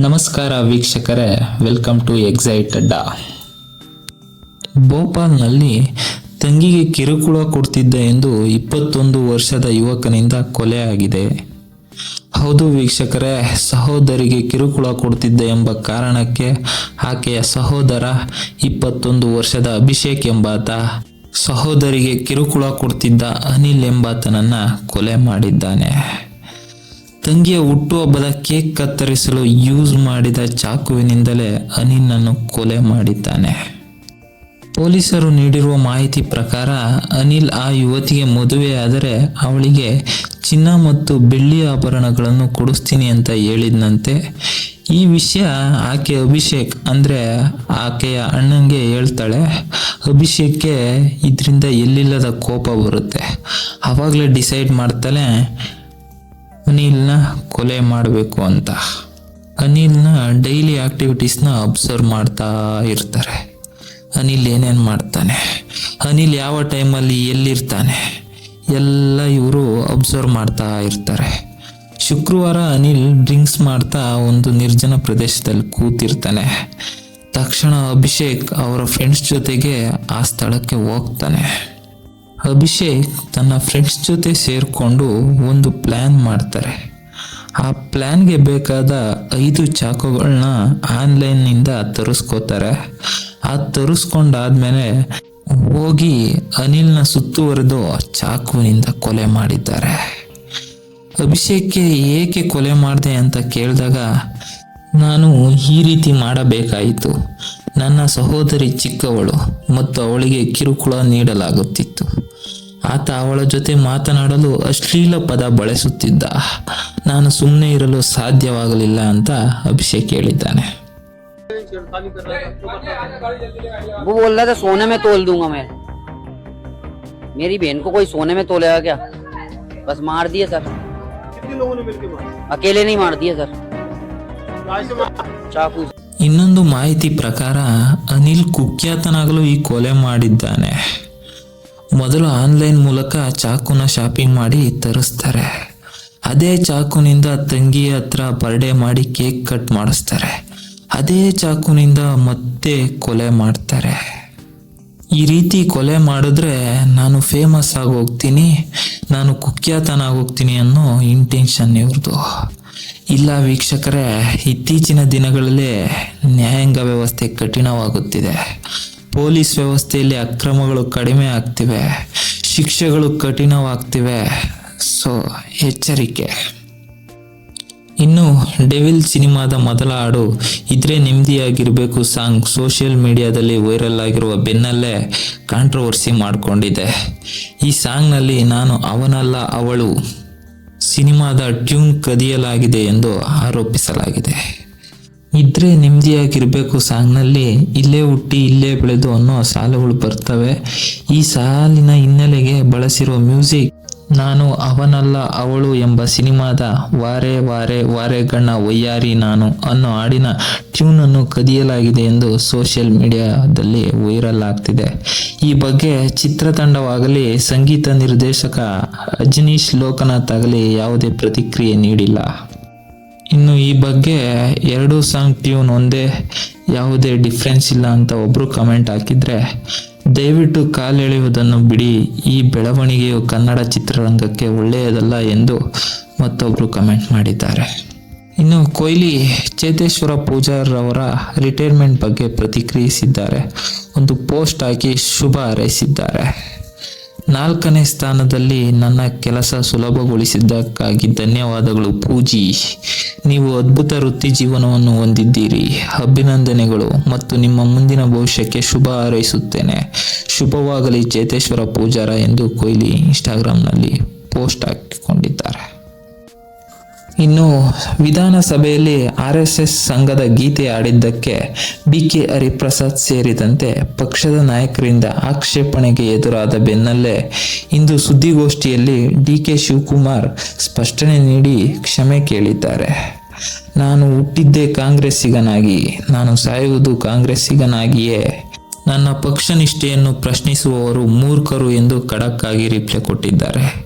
ನಮಸ್ಕಾರ ವೀಕ್ಷಕರೇ welcome to excite ಅಡ್ಡ ಭೋಪಾಲ್ನಲ್ಲಿ ತಂಗಿಗೆ ಕಿರುಕುಳ ಕೊಡ್ತಿದ್ದ ಎಂದು ಇಪ್ಪತ್ತೊಂದು ವರ್ಷದ ಯುವಕನಿಂದ ಕೊಲೆ ಆಗಿದೆ. ಹೌದು ವೀಕ್ಷಕರೇ, ಸಹೋದರಿಗೆ ಕಿರುಕುಳ ಕೊಡ್ತಿದ್ದ ಎಂಬ ಕಾರಣಕ್ಕೆ ಆಕೆಯ ಸಹೋದರ ಇಪ್ಪತ್ತೊಂದು ವರ್ಷದ ಅಭಿಷೇಕ್ ಎಂಬಾತ, ಸಹೋದರಿಗೆ ಕಿರುಕುಳ ಕೊಡ್ತಿದ್ದ ಅನಿಲ್ ಎಂಬಾತನನ್ನು ಕೊಲೆ ಮಾಡಿದ್ದಾನೆ. ತಂಗಿಯ ಹುಟ್ಟುಹಬ್ಬದ ಕೇಕ್ ಕತ್ತರಿಸಲು ಯೂಸ್ ಮಾಡಿದ ಚಾಕುವಿನಿಂದಲೇ ಅನಿಲ್ನನ್ನು ಕೊಲೆ ಮಾಡಿದ್ದಾನೆ. ಪೊಲೀಸರು ನೀಡಿರುವ ಮಾಹಿತಿ ಪ್ರಕಾರ, ಅನಿಲ್ ಆ ಯುವತಿಗೆ ಮದುವೆಯಾದರೆ ಅವಳಿಗೆ ಚಿನ್ನ ಮತ್ತು ಬೆಳ್ಳಿ ಆಭರಣಗಳನ್ನು ಕೊಡಿಸ್ತೀನಿ ಅಂತ ಹೇಳಿದ್ನಂತೆ. ಈ ವಿಷಯ ಆಕೆ ಅಭಿಷೇಕ್ ಅಂದರೆ ಆಕೆಯ ಅಣ್ಣಂಗೆ ಹೇಳ್ತಾಳೆ. ಅಭಿಷೇಕ್ಗೆ ಇದರಿಂದ ಎಲ್ಲಿಲ್ಲದ ಕೋಪ ಬರುತ್ತೆ. ಆವಾಗಲೇ ಡಿಸೈಡ್ ಮಾಡ್ತಾಳೆ ಅನಿಲ್ನ ಕೊಲೆ ಮಾಡಬೇಕು ಅಂತ. ಅನಿಲ್ನ ಡೈಲಿ ಆಕ್ಟಿವಿಟೀಸ್ನ ಅಬ್ಸರ್ವ್ ಮಾಡ್ತಾ ಇರ್ತಾರೆ. ಅನಿಲ್ ಏನೇನು ಮಾಡ್ತಾನೆ? ಅನಿಲ್ ಯಾವ ಟೈಮಲ್ಲಿ ಎಲ್ಲಿರ್ತಾನೆ? ಎಲ್ಲ ಇವರು ಅಬ್ಸರ್ವ್ ಮಾಡ್ತಾ ಇರ್ತಾರೆ. ಶುಕ್ರವಾರ ಅನಿಲ್ ಡ್ರಿಂಕ್ಸ್ ಮಾಡ್ತಾ ಒಂದು ನಿರ್ಜನ ಪ್ರದೇಶದಲ್ಲಿ ಕೂತಿರ್ತಾನೆ. ತಕ್ಷಣ ಅಭಿಷೇಕ್ ಅವರ ಫ್ರೆಂಡ್ಸ್ ಜೊತೆಗೆ ಆ ಸ್ಥಳಕ್ಕೆ ಹೋಗ್ತಾನೆ. ಅಭಿಷೇಕ್ ತನ್ನ ಫ್ರೆಂಡ್ಸ್ ಜೊತೆ ಸೇರಿಕೊಂಡು ಒಂದು ಪ್ಲ್ಯಾನ್ ಮಾಡ್ತಾರೆ. ಆ ಪ್ಲ್ಯಾನ್ಗೆ ಬೇಕಾದ ಐದು ಚಾಕುಗಳನ್ನ ಆನ್ಲೈನ್ನಿಂದ ತರಿಸ್ಕೋತಾರೆ. ಆ ತರಿಸ್ಕೊಂಡಾದ್ಮೇಲೆ ಹೋಗಿ ಅನಿಲ್ನ ಸುತ್ತುವರೆದು ಚಾಕುವಿನಿಂದ ಕೊಲೆ ಮಾಡಿದ್ದಾರೆ. ಅಭಿಷೇಕ್ಗೆ ಏಕೆ ಕೊಲೆ ಮಾಡಿದೆ ಅಂತ ಕೇಳಿದಾಗ, ನಾನು ಈ ರೀತಿ ಮಾಡಬೇಕಾಯಿತು. ನನ್ನ ಸಹೋದರಿ ಚಿಕ್ಕವಳು ಮತ್ತು ಅವಳಿಗೆ ಕಿರುಕುಳ ನೀಡಲಾಗುತ್ತಿತ್ತು. ಆತ ಅವಳ ಜೊತೆ ಮಾತನಾಡಲು ಅಶ್ಲೀಲ ಪದ ಬಳಸುತ್ತಿದ್ದ ನಾನು ಸುಮ್ಮನೆ ಇರಲು ಸಾಧ್ಯವಾಗಲಿಲ್ಲ ಅಂತ ಅಭಿಷೇಕ್ ಹೇಳಿದ್ದಾನೆ वो बोल रहा था सोने में तोल दूंगा मैं मेरी बहन को कोई सोने में तोलेगा क्या बस मार दिए सर कितने लोगों ने मिलकर मारा अकेले नहीं मार दिए सर कहाँ से मारा चाकू से। ಇನ್ನೊಂದು ಮಾಹಿತಿ ಪ್ರಕಾರ ಅನಿಲ್ ಕುಖ್ಯಾತನಾಗಲು ಈ ಕೊಲೆ ಮಾಡಿದ್ದಾನೆ ಮೊದಲು ಆನ್ಲೈನ್ ಮೂಲಕ ಚಾಕುನ ಶಾಪಿಂಗ್ ಮಾಡಿ ತರಿಸ್ತಾರೆ. ಅದೇ ಚಾಕುನಿಂದ ತಂಗಿ ಹತ್ರ ಬರ್ಡೇ ಮಾಡಿ ಕೇಕ್ ಕಟ್ ಮಾಡಿಸ್ತಾರೆ. ಅದೇ ಚಾಕುನಿಂದ ಮತ್ತೆ ಕೊಲೆ ಮಾಡ್ತಾರೆ. ಈ ರೀತಿ ಕೊಲೆ ಮಾಡಿದ್ರೆ ನಾನು ಫೇಮಸ್ ಆಗಿ ಹೋಗ್ತೀನಿ, ನಾನು ಕುಖ್ಯಾತನಾಗೋಗ್ತೀನಿ ಅನ್ನೋ ಇಂಟೆನ್ಷನ್ ಇವ್ರದ್ದು ಇಲ್ಲ ವೀಕ್ಷಕರೇ, ಇತ್ತೀಚಿನ ದಿನಗಳಲ್ಲಿ ನ್ಯಾಯಾಂಗ ವ್ಯವಸ್ಥೆ ಕಠಿಣವಾಗುತ್ತಿದೆ. ಪೊಲೀಸ್ ವ್ಯವಸ್ಥೆಯಲ್ಲಿ ಅಕ್ರಮಗಳು ಕಡಿಮೆ ಆಗ್ತಿವೆ, ಶಿಕ್ಷೆಗಳು ಕಠಿಣವಾಗ್ತಿವೆ. ಸೊ, ಎಚ್ಚರಿಕೆ. ಇನ್ನು ಡೆವಿಲ್ ಸಿನಿಮಾದ ಮೊದಲ ಹಾಡು ಇದ್ರೆ ನೆಮ್ಮದಿಯಾಗಿರಬೇಕು ಸಾಂಗ್ ಸೋಷಿಯಲ್ ಮೀಡಿಯಾದಲ್ಲಿ ವೈರಲ್ ಆಗಿರುವ ಬೆನ್ನಲ್ಲೇ ಕಾಂಟ್ರವರ್ಸಿ ಮಾಡಿಕೊಂಡಿದೆ. ಈ ಸಾಂಗ್ನಲ್ಲಿ ನಾನು ಅವನಲ್ಲ, ಅವಳು. ಸಿನಿಮಾದ ಟ್ಯೂನ್ ಕದಿಯಲಾಗಿದೆ ಎಂದು ಆರೋಪಿಸಲಾಗಿದೆ. ಇದ್ರೆ ನೆಮ್ಮದಿಯಾಗಿರ್ಬೇಕು ಸಾಂಗ್ನಲ್ಲಿ. ಇಲ್ಲೇ ಹುಟ್ಟಿ ಇಲ್ಲೇ ಬೆಳೆದು ಅನ್ನೋ ಸಾಲುಗಳು ಬರ್ತವೆ. ಈ ಸಾಲಿನ ಹಿನ್ನೆಲೆಗೆ ಬಳಸಿರುವ ಮ್ಯೂಸಿಕ್ ನಾನು ಅವನಲ್ಲ ಅವಳು ಎಂಬ ಸಿನಿಮಾದ ವಾರೆ ವಾರೆ ವಾರೆ ಗಣ್ಣ ವಯ್ಯಾರಿ ನಾನು ಅನ್ನೋ ಹಾಡಿನ ಟ್ಯೂನ್ ಅನ್ನು ಕದಿಯಲಾಗಿದೆ ಎಂದು ಸೋಷಿಯಲ್ ಮೀಡಿಯಾದಲ್ಲಿ ವೈರಲ್ ಆಗ್ತಿದೆ. ಈ ಬಗ್ಗೆ ಚಿತ್ರತಂಡವಾಗಲಿ, ಸಂಗೀತ ನಿರ್ದೇಶಕ ಅಜನೀಶ್ ಲೋಕನಾಥ್ ಆಗಲಿ ಯಾವುದೇ ಪ್ರತಿಕ್ರಿಯೆ ನೀಡಿಲ್ಲ. ಇನ್ನು ಈ ಬಗ್ಗೆ ಎರಡು ಸಾಂಗ್ ಟ್ಯೂನ್ ಒಂದೇ ಯಾವುದೇ ಡಿಫ್ರೆನ್ಸ್ ಇಲ್ಲ ಅಂತ ಒಬ್ಬರು ಕಮೆಂಟ್ ಹಾಕಿದ್ರೆ, ದಯವಿಟ್ಟು ಕಾಲೆಳೆಯುವುದನ್ನು ಬಿಡಿ. ಈ ಬೆಳವಣಿಗೆಯು ಕನ್ನಡ ಚಿತ್ರರಂಗಕ್ಕೆ ಒಳ್ಳೆಯದಲ್ಲ ಎಂದು ಮತ್ತೊಬ್ಬರು ಕಮೆಂಟ್ ಮಾಡಿದ್ದಾರೆ. ಇನ್ನು ಕೊಹ್ಲಿ ಚೇತೇಶ್ವರ ಪೂಜಾರವರ ರಿಟೈರ್ಮೆಂಟ್ ಬಗ್ಗೆ ಪ್ರತಿಕ್ರಿಯಿಸಿದ್ದಾರೆ. ಒಂದು ಪೋಸ್ಟ್ ಹಾಕಿ ಶುಭ ಹಾರೈಸಿದ್ದಾರೆ. ನಾಲ್ಕನೇ ಸ್ಥಾನದಲ್ಲಿ ನನ್ನ ಕೆಲಸ ಸುಲಭಗೊಳಿಸಿದ್ದಕ್ಕಾಗಿ ಧನ್ಯವಾದಗಳು ಪೂಜಿ ನೀವು ಅದ್ಭುತ ವೃತ್ತಿ ಜೀವನವನ್ನು ಹೊಂದಿದ್ದೀರಿ. ಅಭಿನಂದನೆಗಳು ಮತ್ತು ನಿಮ್ಮ ಮುಂದಿನ ಭವಿಷ್ಯಕ್ಕೆ ಶುಭ ಹಾರೈಸುತ್ತೇನೆ. ಶುಭವಾಗಲಿ ಚೇತೇಶ್ವರ ಪೂಜಾರ ಎಂದು ಕೊಹ್ಲಿ ಇನ್ಸ್ಟಾಗ್ರಾಮ್ನಲ್ಲಿ ಪೋಸ್ಟ್ ಹಾಕಿಕೊಂಡಿದ್ದಾರೆ. ಇನ್ನು ವಿಧಾನಸಭೆಯಲ್ಲಿ ಆರ್ ಎಸ್ ಎಸ್ ಸಂಘದ ಗೀತೆ ಆಡಿದ್ದಕ್ಕೆ ಬಿ ಕೆ ಹರಿಪ್ರಸಾದ್ ಸೇರಿದಂತೆ ಪಕ್ಷದ ನಾಯಕರಿಂದ ಆಕ್ಷೇಪಣೆಗೆ ಎದುರಾದ ಬೆನ್ನಲ್ಲೇ ಇಂದು ಸುದ್ದಿಗೋಷ್ಠಿಯಲ್ಲಿ ಡಿ ಕೆ ಶಿವಕುಮಾರ್ ಸ್ಪಷ್ಟನೆ ನೀಡಿ ಕ್ಷಮೆ ಕೇಳಿದ್ದಾರೆ. ನಾನು ಹುಟ್ಟಿದ್ದೇ ಕಾಂಗ್ರೆಸ್ಸಿಗನಾಗಿ, ನಾನು ಸಾಯುವುದು ಕಾಂಗ್ರೆಸ್ಸಿಗನಾಗಿಯೇ. ನನ್ನ ಪಕ್ಷ ನಿಷ್ಠೆಯನ್ನು ಪ್ರಶ್ನಿಸುವವರು ಮೂರ್ಖರು ಎಂದು ಖಡಕ್ಕಾಗಿ ಆಗಿ ರಿಪ್ಲೈ ಕೊಟ್ಟಿದ್ದಾರೆ.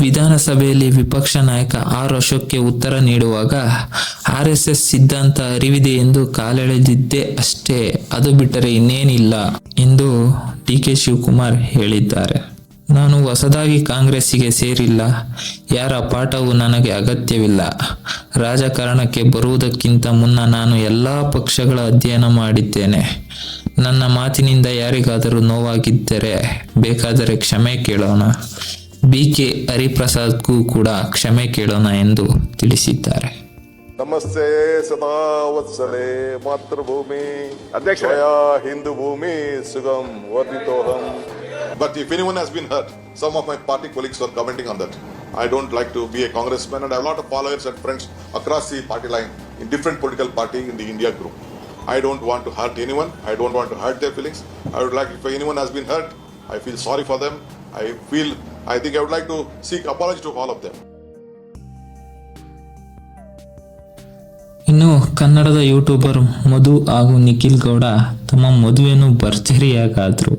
ವಿಧಾನಸಭೆಯಲ್ಲಿ ವಿಪಕ್ಷ ನಾಯಕ ಆರ್ ಅಶೋಕ್ಗೆ ಉತ್ತರ ನೀಡುವಾಗ, ಆರ್ ಎಸ್ ಎಸ್ ಸಿದ್ಧಾಂತ ಅರಿವಿದೆ ಎಂದು ಕಾಲೆಳೆದಿದ್ದೇ ಅಷ್ಟೇ, ಅದು ಬಿಟ್ಟರೆ ಇನ್ನೇನಿಲ್ಲ ಎಂದು ಡಿ ಕೆ ಶಿವಕುಮಾರ್ ಹೇಳಿದ್ದಾರೆ. ನಾನು ಹೊಸದಾಗಿ ಕಾಂಗ್ರೆಸ್ಸಿಗೆ ಸೇರಿಲ್ಲ, ಯಾರ ಪಾಠವು ನನಗೆ ಅಗತ್ಯವಿಲ್ಲ. ರಾಜಕಾರಣಕ್ಕೆ ಬರುವುದಕ್ಕಿಂತ ಮುನ್ನ ನಾನು ಎಲ್ಲ ಪಕ್ಷಗಳ ಅಧ್ಯಯನ ಮಾಡಿದ್ದೇನೆ. ನನ್ನ ಮಾತಿನಿಂದ ಯಾರಿಗಾದರೂ ನೋವಾಗಿದ್ದರೆ ಬೇಕಾದರೆ ಕ್ಷಮೆ ಕೇಳೋಣ. ಬಿ ಕೆ ಹರಿಪ್ರಸಾದ್ಗೂ ಕೂಡ ಕ್ಷಮೆ ಕೇಳೋಣ ಎಂದು ತಿಳಿಸಿದ್ದಾರೆ ನಮಸ್ತೆ ಸದಾ ವತ್ಸಲೆ ಮಾತೃಭೂಮಿ ಅಧ್ಯಕ್ಷರೇ. ಸ್ವಯ ಹಿಂದೂ ಭೂಮಿ ಸುಗಮ್ ವರ್ಧಿತೋಹಂ But if anyone has been hurt, some of my party colleagues were commenting on that. I don't like to be a congressman and I have a lot of followers and friends across the party line in different political party in the India group. I don't want to hurt anyone. I don't want to hurt their feelings. I would like, if anyone has been hurt, I feel sorry for them. I feel, I think I would like to seek apology to all of them. ಇನ್ನು ಕನ್ನಡದ YouTuber ಮಧು ಹಾಗೂ ನಿಖಿಲ್ ಗೌಡ ತಮ್ಮ ಮದುವೆಯನ್ನು ಭರ್ಜರಿಯಾಗಾದರು.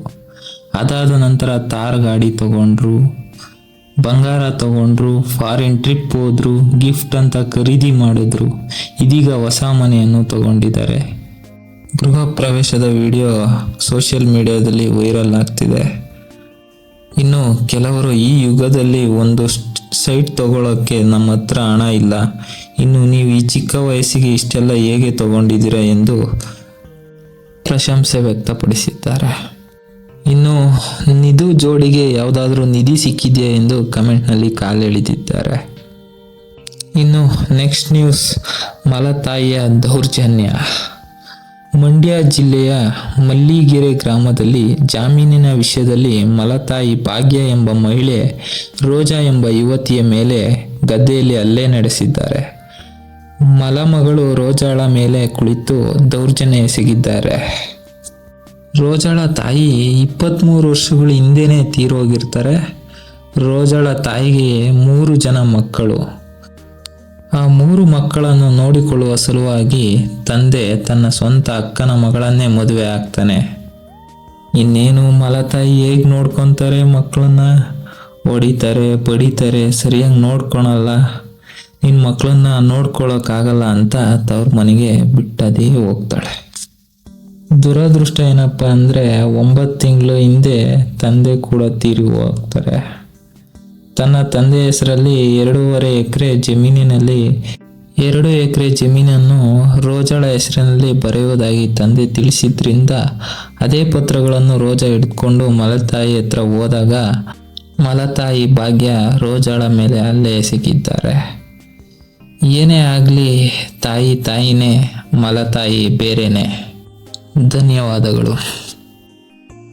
ಅದಾದ ನಂತರ ತಾರ್ ಗಾಡಿ ತಗೊಂಡ್ರು, ಬಂಗಾರ ತಗೊಂಡ್ರು ಫಾರಿನ್ ಟ್ರಿಪ್ ಹೋದ್ರು ಗಿಫ್ಟ್ ಅಂತ ಖರೀದಿ ಮಾಡಿದ್ರು. ಇದೀಗ ಹೊಸ ಮನೆಯನ್ನು ತಗೊಂಡಿದ್ದಾರೆ. ಗೃಹ ಪ್ರವೇಶದ ವಿಡಿಯೋ ಸೋಷಿಯಲ್ ಮೀಡಿಯಾದಲ್ಲಿ ವೈರಲ್ ಆಗ್ತಿದೆ. ಇನ್ನು ಕೆಲವರು ಈ ಯುಗದಲ್ಲಿ ಒಂದು ಸೈಟ್ ತಗೊಳ್ಳೋಕ್ಕೆ ನಮ್ಮ ಹತ್ರ ಹಣ ಇಲ್ಲ. ಇನ್ನು ನೀವು ಈ ಚಿಕ್ಕ ವಯಸ್ಸಿಗೆ ಇಷ್ಟೆಲ್ಲ ಹೇಗೆ ತಗೊಂಡಿದ್ದೀರಾ ಎಂದು ಪ್ರಶಂಸೆ ವ್ಯಕ್ತಪಡಿಸಿದ್ದಾರೆ. ಇನ್ನು ನಿಧು ಜೋಡಿಗೆ ಯಾವುದಾದ್ರೂ ನಿಧಿ ಸಿಕ್ಕಿದೆಯಾ ಎಂದು ಕಮೆಂಟ್ನಲ್ಲಿ ಕಾಲೆಳೆದಿದ್ದಾರೆ ಇನ್ನು ನೆಕ್ಸ್ಟ್ ನ್ಯೂಸ್ ಮಲತಾಯಿಯ ದೌರ್ಜನ್ಯ. ಮಂಡ್ಯ ಜಿಲ್ಲೆಯ ಮಲ್ಲಿಗೆರೆ ಗ್ರಾಮದಲ್ಲಿ ಜಾಮೀನಿನ ವಿಷಯದಲ್ಲಿ ಮಲತಾಯಿ ಭಾಗ್ಯ ಎಂಬ ಮಹಿಳೆ ರೋಜಾ ಎಂಬ ಯುವತಿಯ ಮೇಲೆ ಗದ್ದೆಯಲ್ಲಿ ಹಲ್ಲೆ ನಡೆಸಿದ್ದಾರೆ. ಮಲಮಗಳು ರೋಜಾಳ ಮೇಲೆ ಕುಳಿತು ದೌರ್ಜನ್ಯ ಎಸಗಿದ್ದಾರೆ. ರೋಜಾಳ ತಾಯಿ ಇಪ್ಪತ್ತ್ಮೂರು ವರ್ಷಗಳ ಹಿಂದೆನೇ ತೀರೋಗಿರ್ತಾರೆ. ರೋಜಾಳ ತಾಯಿಗೆ ಮೂರು ಜನ ಮಕ್ಕಳು. ಆ ಮೂರು ಮಕ್ಕಳನ್ನು ನೋಡಿಕೊಳ್ಳುವ ಸಲುವಾಗಿ ತಂದೆ ತನ್ನ ಸ್ವಂತ ಅಕ್ಕನ ಮಗಳನ್ನೇ ಮದುವೆ ಆಗ್ತಾನೆ. ಇನ್ನೇನು ಮಲತಾಯಿ ಹೇಗೆ ನೋಡ್ಕೊತಾರೆ ಮಕ್ಕಳನ್ನ? ಹೊಡಿತಾರೆ ಬಡಿತಾರೆ ಸರಿಯಾಗಿ ನೋಡ್ಕೊಳಲ್ಲ. ನಿನ್ನ ಮಕ್ಕಳನ್ನ ನೋಡ್ಕೊಳ್ಳೋಕ್ಕಾಗಲ್ಲ ಅಂತ ತವ್ರ ಮನೆಗೆ ಬಿಟ್ಟದೇ ಹೋಗ್ತಾಳೆ. ದುರದೃಷ್ಟ ಏನಪ್ಪ ಅಂದರೆ ಒಂಬತ್ತು ತಿಂಗಳು ಹಿಂದೆ ತಂದೆ ಕೂಡ ತೀರಿ ಹೋಗ್ತಾರೆ. ತನ್ನ ತಂದೆ ಹೆಸರಲ್ಲಿ ಎರಡೂವರೆ ಎಕರೆ ಜಮೀನಿನಲ್ಲಿ, ಎರಡು ಎಕರೆ ಜಮೀನನ್ನು ರೋಜಾಳ ಹೆಸರಿನಲ್ಲಿ ಬರೆಯುವುದಾಗಿ ತಂದೆ ತಿಳಿಸಿದ್ರಿಂದ, ಅದೇ ಪತ್ರಗಳನ್ನು ರೋಜಾ ಹಿಡ್ಕೊಂಡು ಮಲತಾಯಿ ಹತ್ರ ಹೋದಾಗ ಮಲತಾಯಿ ಭಾಗ್ಯ ರೋಜಾಳ ಮೇಲೆ ಅಲ್ಲೇ ಎಸಗಿದ್ದಾರೆ ಏನೇ ಆಗಲಿ ತಾಯಿ ತಾಯಿನೇ, ಮಲತಾಯಿ ಬೇರೆನೆ. ಧನ್ಯವಾದಗಳು.